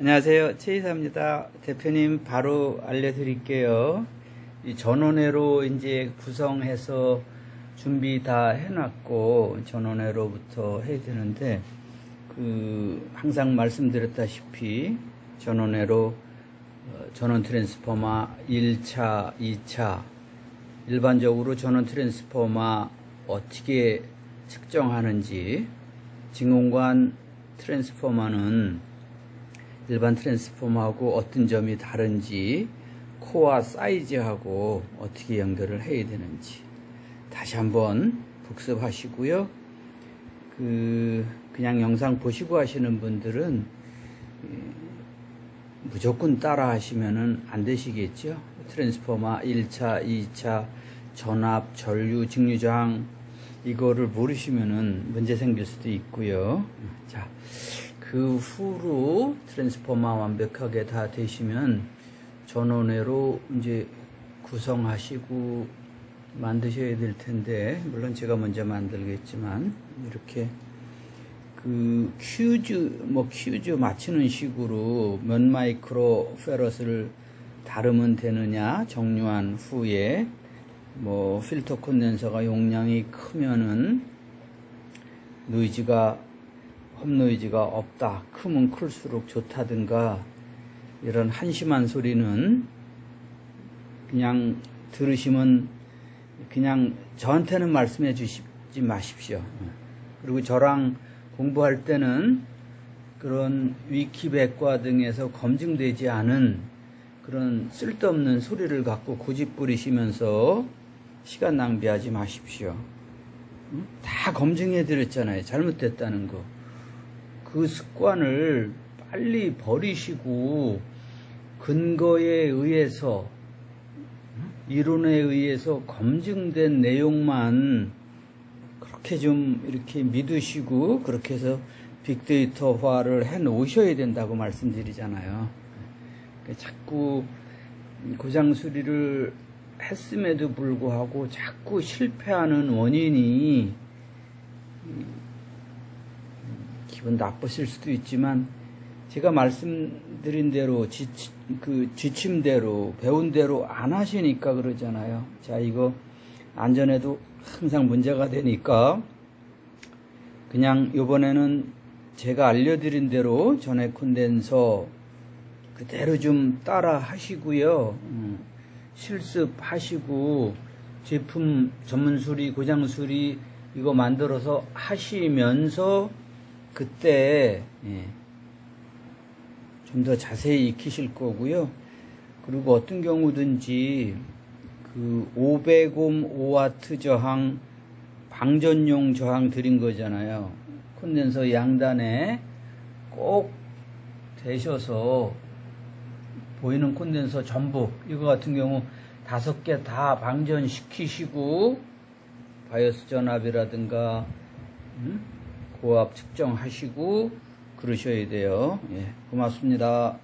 안녕하세요. 최이사입니다. 대표님 바로 알려드릴게요. 이 전원회로 이제 구성해서 준비 다 해놨고 전원회로부터 해야 되는데 그 항상 말씀드렸다시피 전원회로 어, 전원 트랜스포머 1차, 2차 일반적으로 전원 트랜스포머 어떻게 측정하는지 진공관 트랜스포머는 일반 트랜스포머하고 어떤 점이 다른지 코어 사이즈하고 어떻게 연결을 해야 되는지 다시 한번 복습하시고요. 그 그냥 영상 보시고 하시는 분들은 예, 무조건 따라 하시면은 안 되시겠죠. 트랜스포머 1차, 2차 전압, 전류, 직류 저항 이거를 모르시면은 문제 생길 수도 있고요. 자, 그 후로 트랜스포머 완벽하게 다 되시면 전원회로 이제 구성하시고 만드셔야 될 텐데 물론 제가 먼저 만들겠지만 이렇게 그 큐즈 뭐 큐즈 맞추는 식으로 몇 마이크로 페럿을 다르면 되느냐 정류한 후에 뭐 필터 콘덴서가 용량이 크면은 노이즈가 홈 노이즈가 없다 크면 클수록 좋다든가 이런 한심한 소리는 그냥 들으시면 그냥 저한테는 말씀해 주시지 마십시오. 그리고 저랑 공부할 때는 그런 위키백과 등에서 검증되지 않은 그런 쓸데없는 소리를 갖고 고집 부리시면서 시간 낭비하지 마십시오. 응? 다 검증해 드렸잖아요. 잘못됐다는 거. 그 습관을 빨리 버리시고 근거에 의해서 이론에 의해서 검증된 내용만 그렇게 좀 이렇게 믿으시고 그렇게 해서 빅데이터화를 해 놓으셔야 된다고 말씀드리잖아요. 자꾸 고장 수리를 했음에도 불구하고 자꾸 실패하는 원인이 기분 나쁘실 수도 있지만 제가 말씀드린 대로 지, 그 지침대로 배운 대로 안 하시니까 그러잖아요. 자 이거 안전에도 항상 문제가 되니까 그냥 요번에는 제가 알려드린 대로 전액 콘덴서 그대로 좀 따라 하시고요. 음, 실습하시고 제품 전문 수리, 고장 수리 이거 만들어서 하시면서 그때 예, 좀 더 자세히 익히실 거고요. 그리고 어떤 경우든지 그 500옴 5와트 저항 방전용 저항 드린 거잖아요. 콘덴서 양단에 꼭 대셔서 보이는 콘덴서 전부 이거 같은 경우 다섯 개 다 방전시키시고 바이오스 전압이라든가 음? 고압 측정하시고 그러셔야 돼요. 예, 고맙습니다.